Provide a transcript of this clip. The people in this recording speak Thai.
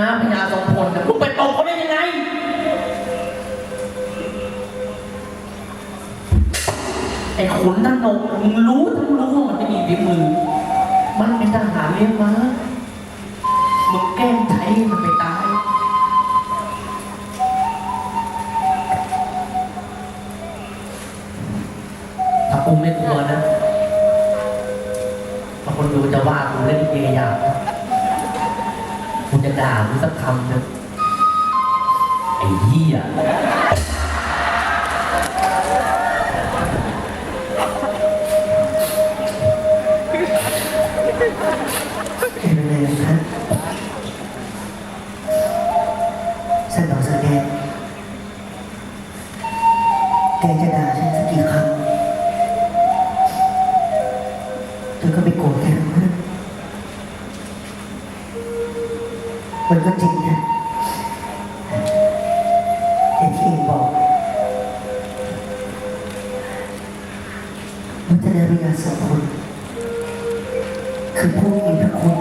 นะพญาทรงพลแต่มึงไปตบเขาได้ยังไงไอ้ขุนนนกมึงรู้ทั้งรู้ว่ามันไม่มีฝีมือ มันเป็นทหารเลี้ยงม้ามึงแกล้งใช้มันไปตาย ถ้ากูไม่กลัวนะถ้าคนดูจะว่ากูเล่นเกหยาบนะ กูจะด่ามึงสักคำหนึงไอ้เหี้ยเป็นอะไรนะครับฉันบอกสักแกแกจะด่าฉันสักกี่ครั้งเธอก็ไม่โกรธแกหรอกนะ มันก็จริงนะแต่ที่เองบอกวัฒนวิทยาสองคนคือผู้มีพระคุณ